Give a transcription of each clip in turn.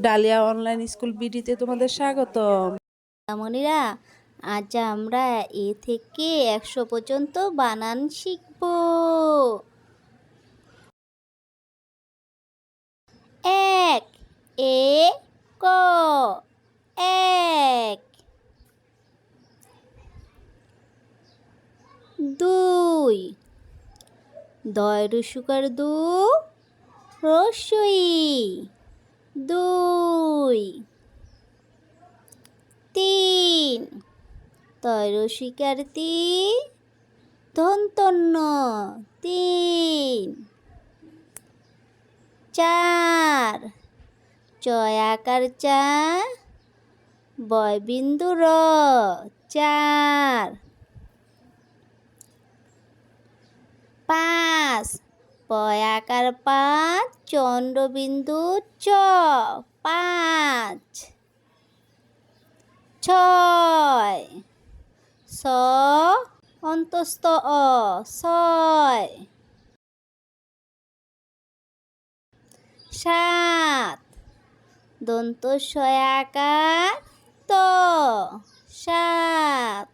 Dahlia online school বিডিতে তোমাদের স্বাগতম। মনিরা আজ আমরা এ থেকে একশো পর্যন্ত বানান শিখব। এক, এ, ক, এক। দুই দয় রসুকার দু, রসই। দুই তিন। তৈরসিকার তি ধন্তন্য তিন। চার চয়াকার চা বয়বিন্দু র চার। পাঁচ পয়াকার পাঁচ, চন্দ্রবিন্দু চ, পাঁচ। ছয়। স, অন্তস্থ অ, ছয়। সাত। দন্ত সয়াকার ত, সাত।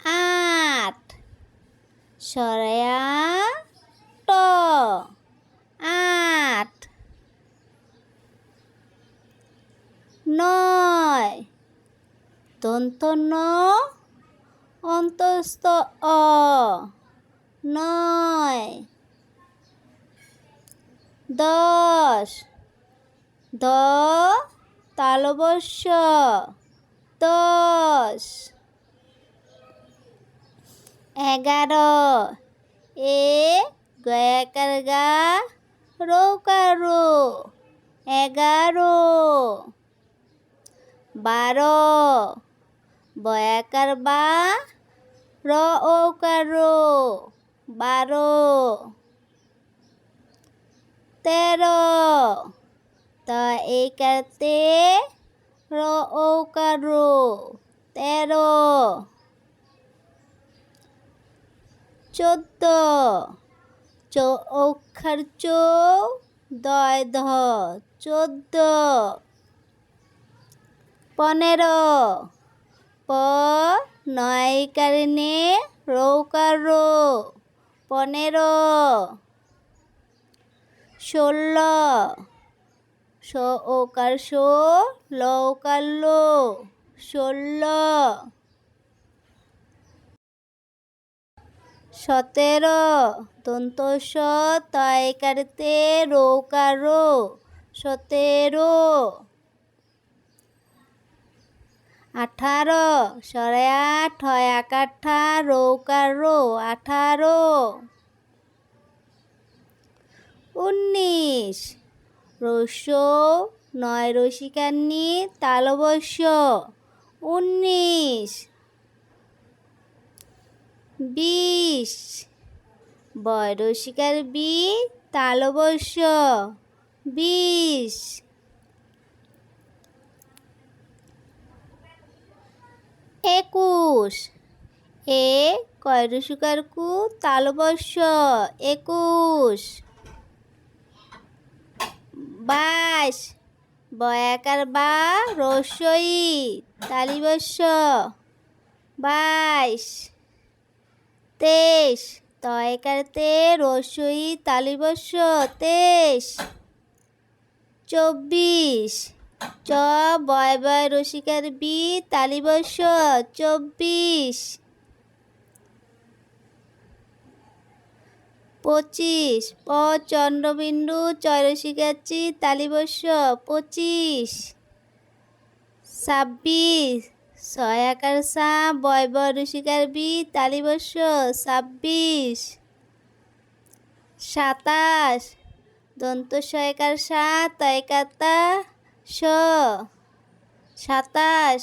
আট। সরয়া ট আট। নয়। দন্ত ন অন্তস্থ অ। নয়। দশ। দ তালবস্য দশ। এগারো। এ গয়াকার গা এগারো। বারো বয়াকার বা র ওকারো বারো। তেরো, ত একাতে র ওকারো তেরো। চোদ্দ অক্ষর চো, দয় ধ, চোদ্দ। পনেরো। প নয় কারণে রৌকার। রো পনেরো। ষোলো। স ওকার শো লৌকার। লো ষোলো। সতেরো দন্ত স তয়কারতে রৌকারো, সতেরো। আঠারো সরেয়া ঠয় আকাঠা রৌকারো, আঠারো। উনিশ রস নয় রসিকান্নি তালবস্য উনিশ বিশ। বয়রসিকার বি তালবস্য বিশ। একুশ। এ কয়রসিকার কু তালবস্য একুশ। বাইশ। বয়াকার বা রসই তালিবস্য বাইশ। তেইশ। তয়কার তে রসই তালিবস্য তেইশ। চব্বিশ। চ, বয় বয়, রসিকার বি তালিবস্য চব্বিশ। পঁচিশ। প, চন্দ্রবিন্দু চয়রসিকাচি তালিবস্য পঁচিশ। ছাব্বিশ। ছয়াকার সা বয় বয় রসিকার বি তালিবস্য ছাব্বিশ। সাতাশ। দন্ত ছয়কার সা তয়কাতা স। সাতাশ।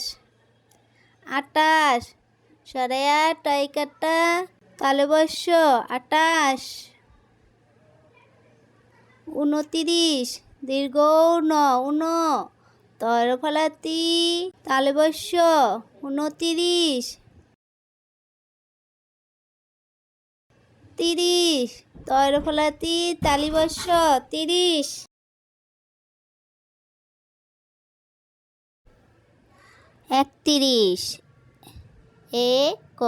আটাশ। সরেয়া টয়কাটা তালবস্য আটাশ। উনতিরিশ দীর্ঘ ন উন তরফলাতি তালবস্য উনতিরিশ তিরিশ। তরফলাতি তালিবস্য তিরিশ। একত্রিশ। এ ক।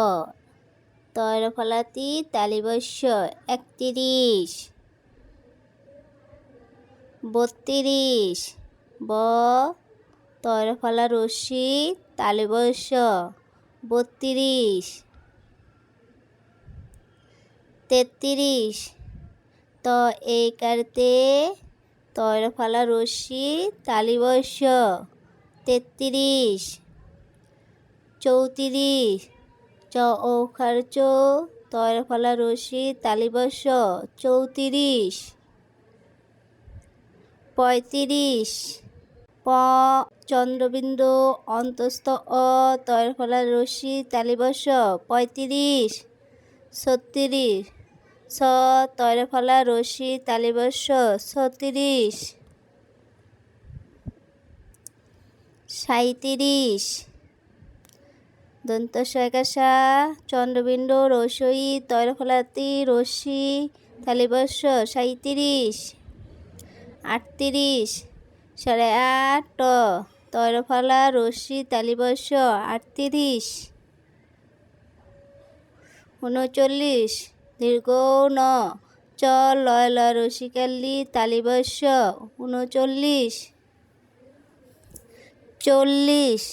তরফলাতি তালিবস্য একত্রিশ। বত্রিশ। ব তৈর ফলা রশ্মি তালিবস্য বত্রিশ, তেত্রিশ। ত এই কারতে তৈর ফলা রশ্মি তালিবস্য তেত্রিশ। চৌত্রিশ। চ ঔখার চৌ তৈর ফলা রশ্মি তালিবস্য চৌত্রিশ। পঁয়ত্রিশ। প, চন্দ্রবিন্দু, অন্তস্থ অ তৈর ফলা রশ্মি তালিবস্য পঁয়ত্রিশ, ছত্রিশ, স তৈর ফলা রশ্মি তালিবস্য ছত্রিশ সাঁত্রিশ দন্ত সয়কাশা চন্দ্রবিন্দু রসই তৈরফলাতি রশ্মি তালিবস্য সাঁত্রিশ আটত্রিশ সাড়ে আট, তৈরফলা, রশ্মি, তালিবস্য, আটত্রিশ, উনচল্লিশ দীর্ঘ ন চ লয় লয় রসিকাল্লি তালিবস্য, উনচল্লিশ, চল্লিশ,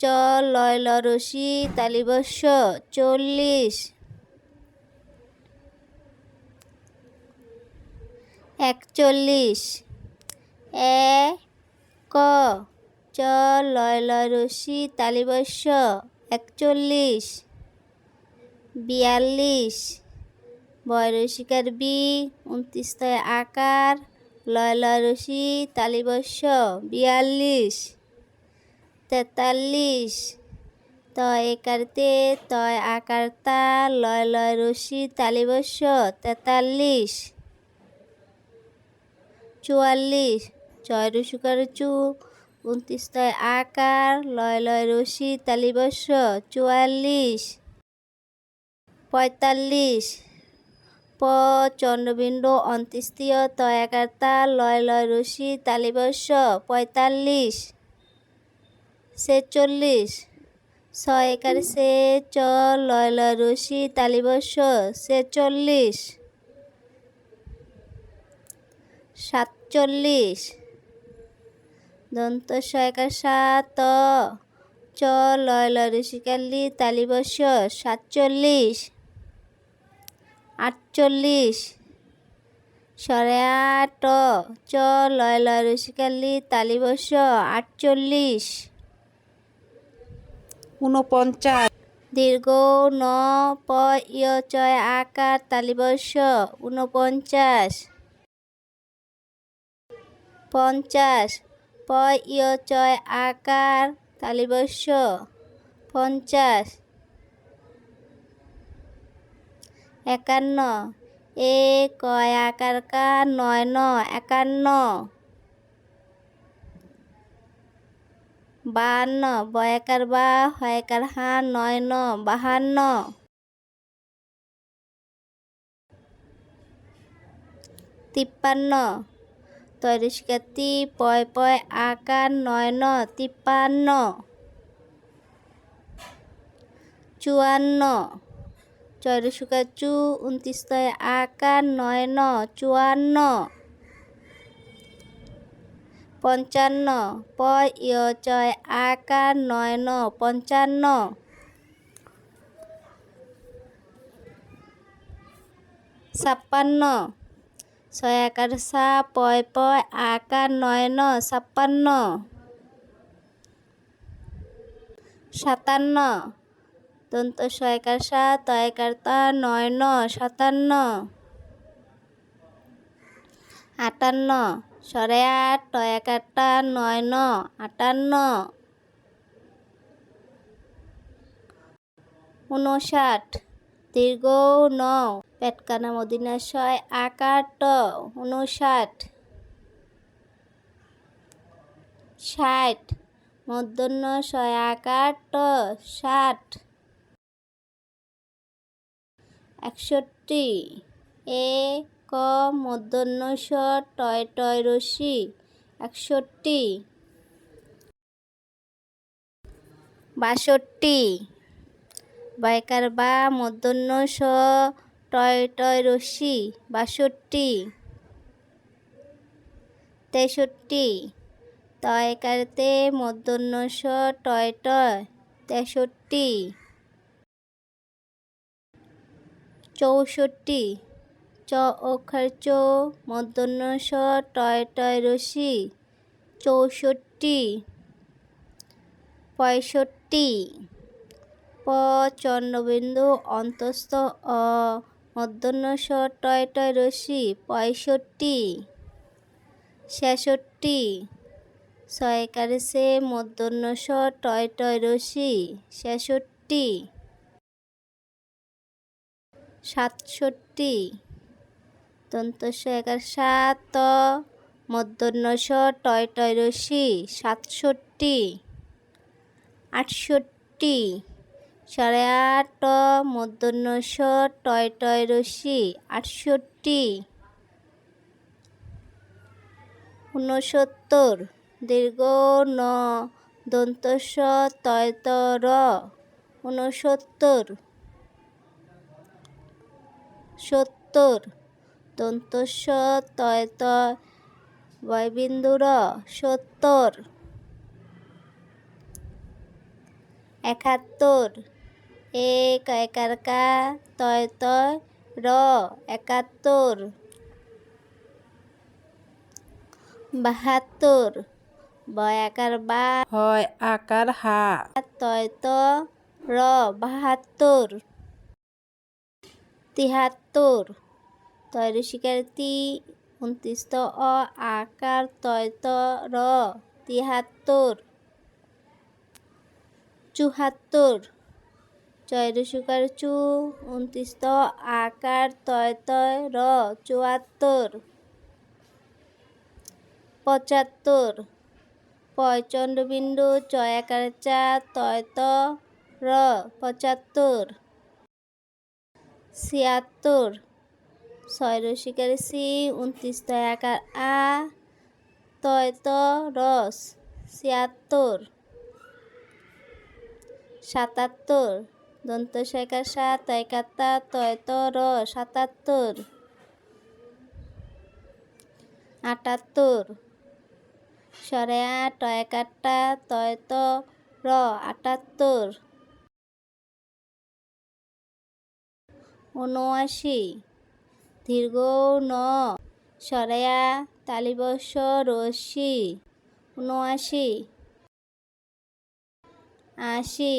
চ লয় ল রসি তালিবস্য, চল্লিশ, একচল্লিশ এ, ক, চ লয় ল রসি তালিবস্য একচল্লিশ, বিয়াল্লিশ বয়রসিকার বি, উনত্রিশতয় আকার লয় লয় রসি তালিবস্য বিয়াল্লিশ, তেতাল্লিশ, তয় একারতে তয় আকারতা লয় লয় রশি তালিবস্য তেতাল্লিশ, চুয়াল্লিশ ছয় রসুকার চু উনত্রিশ তয় আকার, লয় লয় রশি তালিবস্য চুয়াল্লিশ, পঁয়তাল্লিশ, প, চন্দ্রবিন্দু অন্ত্যেষ্টিয় তয় আকারতা লয় লয় রশি তালিবস্য পঁয়তাল্লিশ, ছেচল্লিশ, ছয় একার সে চ লয় লয় রশি তালিবস্য ছেচল্লিশ, সাতচল্লিশ দন্ত ছয়কার সাত। চ লয় লয় রসিকাল্লি তালিবস্য সাতচল্লিশ। আটচল্লিশ। সরে আট। চ লয় লয় রসিকাল্লি তালিবস্য আটচল্লিশ। উনপঞ্চাশ দীর্ঘ ন প ইয় চয় আকার তালিবস্য ঊনপঞ্চাশ। পঞ্চাশ। প ইয় চয় আকার তালিবস্য পঞ্চাশ। একান্ন। এ কয় আকার কা? নয় ন। একান্ন। বাহান্ন। বয়াকার বা হয়কার হা নয় ন। বাহান্ন। তিপ্পান্ন। তৈরিষ্কাতি পয় পয় আকার নয় ন তিপ্পান্ন, চুয়ান্ন চৈরসুকা চু উনত্রিশ তয় আকার নয় ন চুয়ান্ন, পঞ্চান্ন প ইয় চয় আকার নয় ন পঞ্চান্ন, ছাপ্পান্ন ছয় আকার সা, পয় পয়, আকার, নয়, ন, ছাপ্পান্ন। সাতান্ন। দন্ত ছয়কার সা তয়কার তা, নয়, ন, সাতান্ন। আটান্ন। সরে আট টয়াকারটা নয়, ন, আটান্ন। উনষাট দীর্ঘ ন। পেটকানা মদিনা ছয় আকার ট উনষাট ষাট। মধ্যাহ্ন ছয় আকার ট ষাট। একষট্টি। এ ক মধ্যাহ্ন স টয় টয় রশি একষট্টি। বাষট্টি। বয়কার বা মধ্যাহ্ন স টয় টয় রশ্মি বাষট্টি, তেষট্টি তয়কারতে মধ্যাহ্ন স টয় টয়, তেষট্টি, চৌষট্টি, চ অক্ষর চৌ মধ্যাহ্ন স টয় টয় রশ্মি চৌষট্টি, পঁয়ষট্টি, প চন্দ্রবিন্দু, অন্তস্থ, অ মধ্যাহ্ন টয় টয় রশ্মি পঁয়ষট্টি, ছেষট্টি ছয়কারে সে মধ্যাহ্ন টয় টয় রশ্মি ছেষট্টি, সাতষট্টি, দন্তস্ব একার সাত ত টয় টয় রশ্মি সাতষট্টি, আটষট্টি সাড়ে আট ট মধ্যাহ্ন টয় টয় রশ্মি আটষট্টি। ঊনসত্তর, দীর্ঘ ন, দন্তস্ব, তয় র। ঊনসত্তর। সত্তর, দন্তস্ব, তয় ত বয়বিন্দুর সত্তর। একাত্তর এক একার কা তয় তয় র একাত্তর। বাহাত্তর। বয় আকার বা। হয় আকার হা। তয় ত র বাহাত্তর। তিহাত্তর। তয় ঋষিকার তি উনত্রিশ ত অ আকার তয় ত র তিহাত্তর। চুহাত্তর। চয় ঋষিকার চু উনত্রিশ আকার তয় তয় র চুয়াত্তর। পঁচাত্তর। পয় চন্দ্রবিন্দু চয় আকার চা তয় ত র পঁচাত্তর। ছিয়াত্তর। ছয় রসিকার সি উনত্রিশ তয় আকার আ তয় ত রস ছিয়াত্তর। সাতাত্তর। দন্ত শেখার সাত একাত্তা তয় ত র সাতাত্তর। আটাত্তর। সরে আট একাত্তা তয় ত, র, আটাত্তর। উনআশি দীর্ঘ ন। সরেয়া তালিবস্য রশ্মি। উনআশি আশি।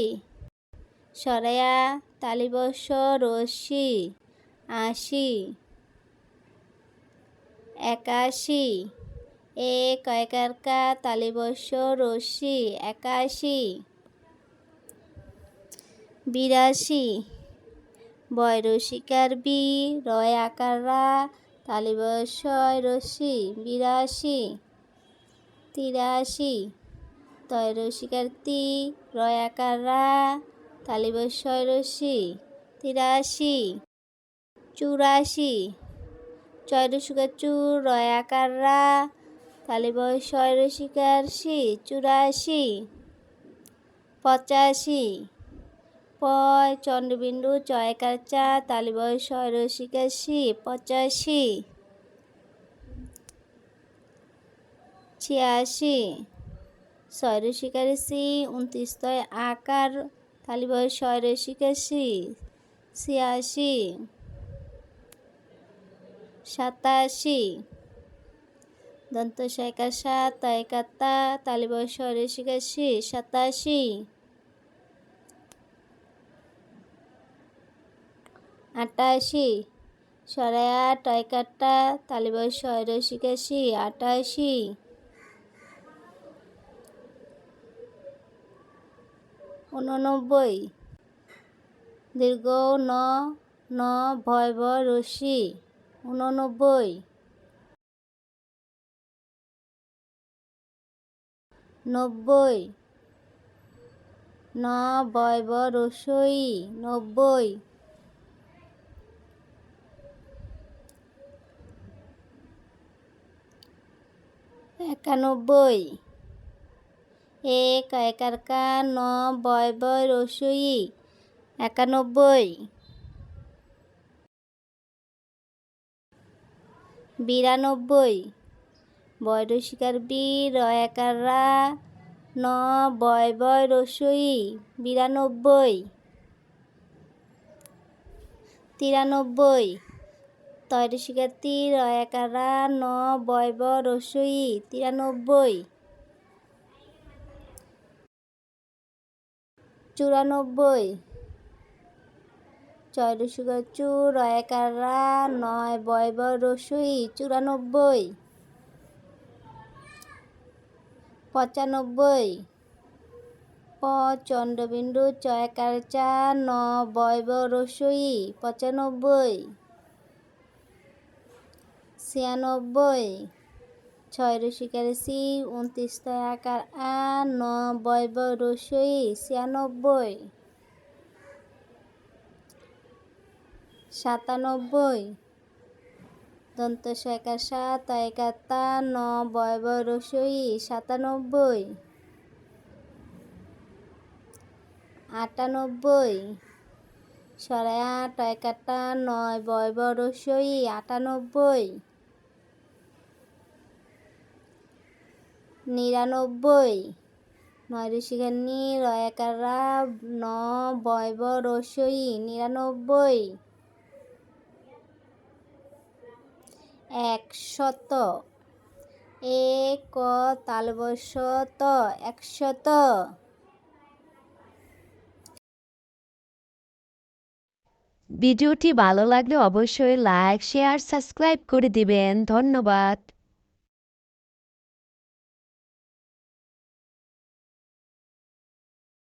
সরেয়া তালিবস্য রশ্মি, আশি, একাশি এক একারকা তালিবস্য রশ্মি, একাশি, বিরাশি বয় রসিকার বি, রয় আকার রা রশ্মি, বিরাশি, তিরাশি তয় তি, রয় আকার রশ্মি তিরাশি, চুরাশি চয় রসিকার চুর রয় আকার রা তালিবস্যয় রসিকার সি চুরাশি, পঁচাশি, পয়, চন্দ্রবিন্দু চয়কার চা রসিকা সি পঁচাশি, ছিয়াশি ছয়রশিকার সি উনত্রিশ তয় আকার তালিবয় ছয় রসিকা সি ছিয়াশি, সাতাশি, দন্ত শয়কার সাত, একাত্তা তালিবয় ছয় রসিকা সি সাতাশি, আটাশি সরায়া টয়কাট্টা তালিবয় ছয় শিকাশি, আটাশি উননব্বই দীর্ঘ ন ন, ভয় ভ রশ্মি। উননব্বই নব্বই। ন বয় ব রসই নব্বই। একানব্বই। এ কয়কার কা ন, বয় বয়, রসই, একানব্বই। বিরানব্বই। বয় রসিকার বি রয়াকার রা ন, বয় বয়, রসই, বিরানব্বই। তিরানব্বই। তয় রসিকার তি রয়াকার রা ন, বয় ব রসই, তিরানব্বই। চুরানব্বই। ছয় রসিকার চু রয়াকার রা নয় বয় ব রসই, চুরানব্বই। পঁচানব্বই। প, চন্দ্রবিন্দু চয়কার চা ন বয় ব রসই, পঁচানব্বই। ছিয়ানব্বই। ছয় রসিকার সি উনত্রিশ আকার আ ন বয় রসই ছিয়ানব্বই। সাতানব্বই। দন্ত একার সাত, একার তা ন বয় ব রসই সাতানব্বই। আটানব্বই। সরাই আট একারটা নয় বয় ব রসই আটানব্বই। নিরানব্বই। নয় নি রয়াকাররা ন বয় ব রসই, নিরানব্বই। একশত। এ, ক, তালবশত, একশত। ভিডিওটি ভালো লাগলে অবশ্যই লাইক, শেয়ার, সাবস্ক্রাইব করে দিবেন। ধন্যবাদ।